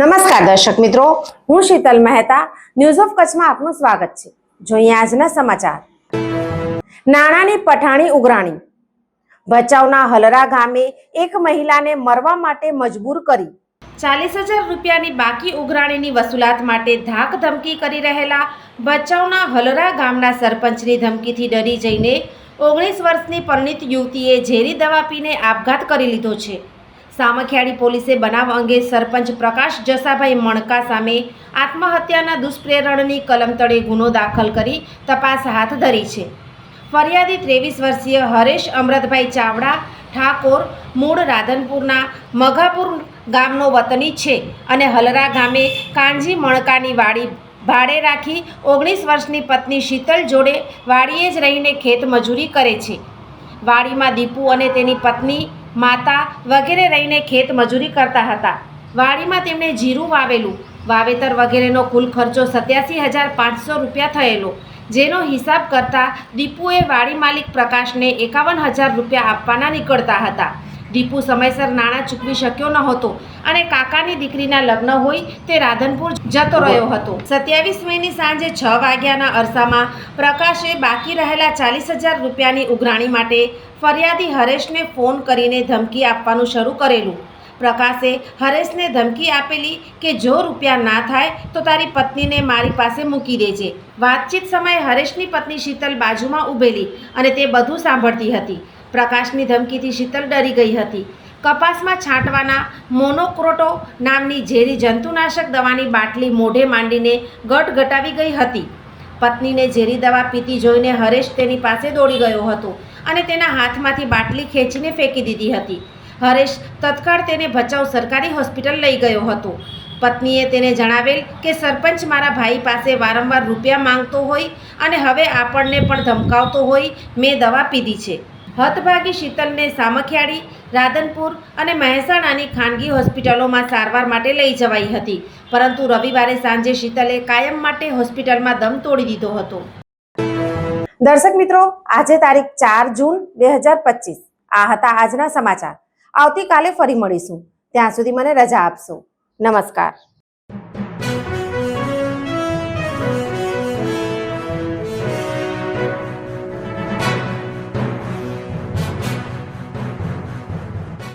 નમસ્કાર દર્શક મિત્રો, હું શીતલ મહેતા ન્યૂઝ ઓફ કચ્છમાં આપનું સ્વાગત છે. જોઈએ આજના સમાચાર. નાણાંની પઠાણી ઉઘરાણી. ભચાઉના હલરા ગામે એક મહિલાને મરવા માટે મજબૂર કરી. ચાલીસ હજાર રૂપિયાની બાકી ઉઘરાણીની વસૂલાત માટે ધાક ધમકી કરી રહેલા ભચાઉના હલરા ગામના સરપંચની ધમકીથી ડરી જઈને ઓગણીસ વર્ષની પરિણીત યુવતીએ ઝેરી દવા પીને આપઘાત કરી લીધો છે. સામખિયાળી પોલીસે બનાવ અંગે સરપંચ પ્રકાશ જસાભાઈ મણકા સામે આત્મહત્યાના દુષ્પ્રેરણની કલમ તળે ગુનો દાખલ કરી તપાસ હાથ ધરી છે. ફરિયાદી ત્રેવીસ વર્ષીય હરેશ અમૃતભાઈ ચાવડા, ઠાકોર, મૂળ રાધનપુરના મઘાપુર ગામનો વતની છે અને હલરા ગામે કાંજી મણકાની વાડી ભાડે રાખી ઓગણીસ વર્ષની પત્ની શીતલ જોડે વાડીએ જ રહીને ખેત મજૂરી કરે છે. વાડીમાં દીપુ અને તેની પત્ની માતા વગેરે રહીને ખેત મજૂરી કરતા હતા. વાડીમાં તેમણે જીરું વાવેલું. વાવેતર વગેરેનો કુલ ખર્ચો સત્યાસી હજાર પાંચસો રૂપિયા થયેલો. જેનો હિસાબ કરતાં દીપુએ વાડી માલિક પ્રકાશને એકાવન હજાર રૂપિયા આપવાના નીકળતા હતા. દીપુ સમયસર નાણાં ચૂકવી શક્યો ન હતો અને કાકાની દીકરીના લગ્ન હોય તે રાધનપુર જતો રહ્યો હતો. સત્યાવીસ મેની સાંજે છ વાગ્યાના અરસામાં પ્રકાશે બાકી રહેલા ચાલીસ હજાર રૂપિયાની ઉઘરાણી માટે ફરિયાદી હરેશને ફોન કરીને ધમકી આપવાનું શરૂ કરેલું. પ્રકાશે હરેશને ધમકી આપેલી કે જો રૂપિયા ના થાય તો તારી પત્નીને મારી પાસે મૂકી દેજે. વાતચીત સમયે હરેશની પત્ની શીતલ બાજુમાં ઊભેલી અને તે બધું સાંભળતી હતી. પ્રકાશની ધમકીથી શીતલ ડરી ગઈ હતી. કપાસમાં છાંટવાના મોનોક્રોટો નામની ઝેરી જંતુનાશક દવાની બાટલી મોઢે માંડીને ગટગટાવી ગઈ હતી. પત્નીને ઝેરી દવા પીતી જોઈને હરેશ તેની પાસે દોડી ગયો હતો અને તેના હાથમાંથી બાટલી ખેંચીને ફેંકી દીધી હતી. હરેશ તત્કાળ તેને ભચાઉ સરકારી હોસ્પિટલ લઈ ગયો હતો. પત્નીએ તેને જણાવેલ કે, સરપંચ મારા ભાઈ પાસે વારંવાર રૂપિયા માંગતો હોય અને હવે આપણને પણ ધમકાવતો હોય, મેં દવા પીધી છે. હતભાગી શીતલને સામખિયાળી, રાધનપુર અને મહેસાણાની ખાનગી હોસ્પિટલોમાં સારવાર માટે લઈ જવાઈ હતી. પરંતુ રવિવારે સાંજે શીતલે કાયમ માટે હોસ્પિટલમાં દમ તોડી દીધો હતો. દર્શક મિત્રો, આજે તારીખ ચાર જૂન બે હજાર પચીસ. આ હતા આજના સમાચાર. આવતીકાલે ફરી મળીશું. ત્યાં સુધી મને રજા આપશો. નમસ્કાર.